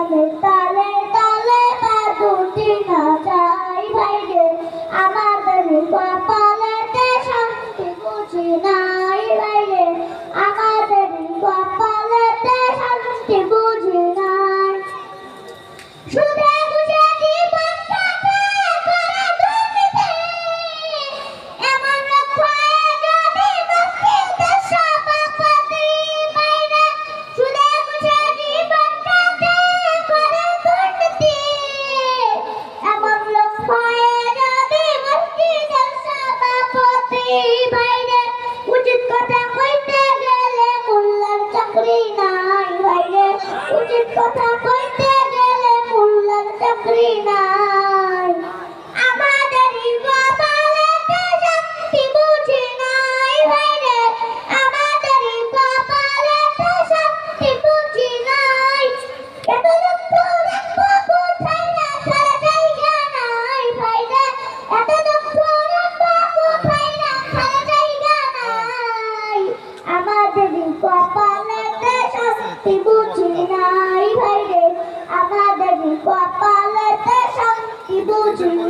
তালে তালে তালে বাদুটি নাচাই ভাইরে। আমাদের কপালেতে শান্তি খুঁজি নাই ভাইরে। আমাদের কপালেতে শান্তি খুঁজি নাই। শুধু encontrar coisas. 아,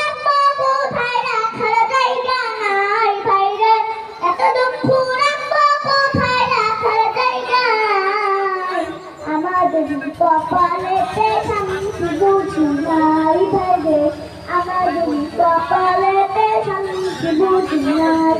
দেশ আমরা যদি সকলেতে শান্তি বুঝি নাই।